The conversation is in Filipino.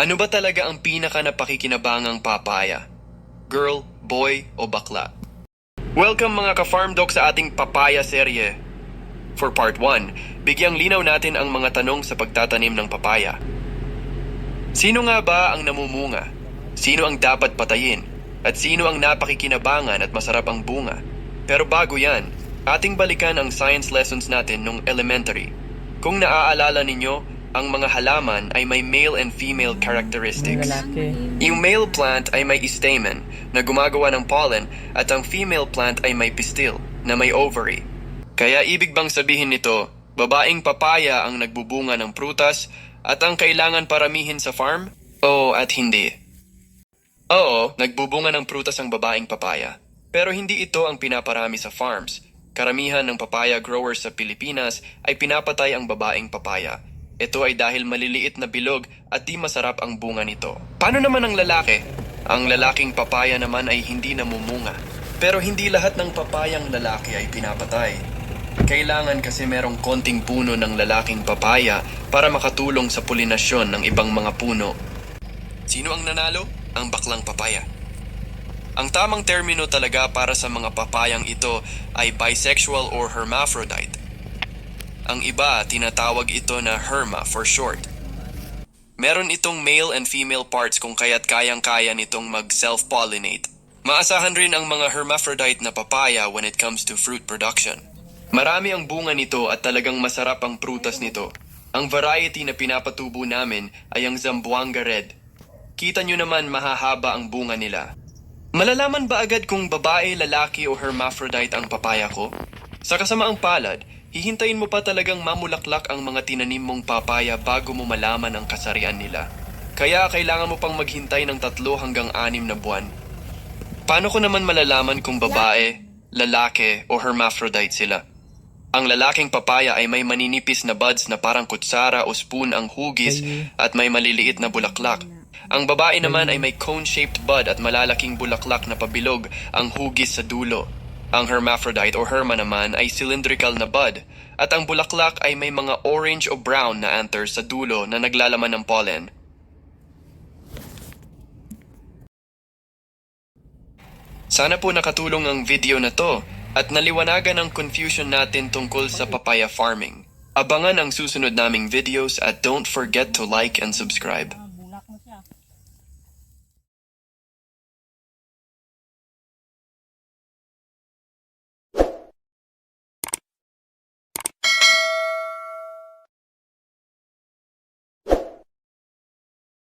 Ano ba talaga ang pinaka napakikinabangang papaya? Girl, boy, o bakla? Welcome mga ka-farm dog sa ating papaya serye. For part 1, bigyang linaw natin ang mga tanong sa pagtatanim ng papaya. Sino nga ba ang namumunga? Sino ang dapat patayin? At sino ang napakikinabangan at masarap ang bunga? Pero bago yan, ating balikan ang science lessons natin nung elementary. Kung naaalala ninyo, ang mga halaman ay may male and female characteristics. Lalaki. Yung male plant ay may stamen na gumagawa ng pollen at ang female plant ay may pistil na may ovary. Kaya ibig bang sabihin nito, babaeng papaya ang nagbubunga ng prutas at ang kailangan paramihin sa farm? Oo at hindi. Oo, nagbubunga ng prutas ang babaeng papaya. Pero hindi ito ang pinaparami sa farms. Karamihan ng papaya growers sa Pilipinas ay pinapatay ang babaeng papaya. Ito ay dahil maliliit na bilog at di masarap ang bunga nito. Paano naman ang lalaki? Ang lalaking papaya naman ay hindi namumunga. Pero hindi lahat ng papayang lalaki ay pinapatay. Kailangan kasi merong konting puno ng lalaking papaya para makatulong sa pulinasyon ng ibang mga puno. Sino ang nanalo? Ang baklang papaya. Ang tamang termino talaga para sa mga papayang ito ay bisexual or hermaphrodite. Ang iba, tinatawag ito na herma for short. Meron itong male and female parts kung kaya't kayang-kaya nitong mag-self-pollinate. Maasahan rin ang mga hermaphrodite na papaya when it comes to fruit production. Marami ang bunga nito at talagang masarap ang prutas nito. Ang variety na pinapatubo namin ay ang Zamboanga Red. Kita nyo naman mahahaba ang bunga nila. Malalaman ba agad kung babae, lalaki o hermaphrodite ang papaya ko? Sa kasamaang palad, hihintayin mo pa talagang mamulaklak ang mga tinanim mong papaya bago mo malaman ang kasarian nila. Kaya kailangan mo pang maghintay ng tatlo hanggang anim na buwan. Paano ko naman malalaman kung babae, lalaki o hermaphrodite sila? Ang lalaking papaya ay may maninipis na buds na parang kutsara o spoon ang hugis at may maliliit na bulaklak. Ang babae naman ay may cone-shaped bud at malalaking bulaklak na pabilog ang hugis sa dulo. Ang hermaphrodite o herma naman ay cylindrical na bud at ang bulaklak ay may mga orange o brown na anthers sa dulo na naglalaman ng pollen. Sana po nakatulong ang video na to at naliwanagan ang confusion natin tungkol sa papaya farming. Abangan ang susunod naming videos at don't forget to like and subscribe.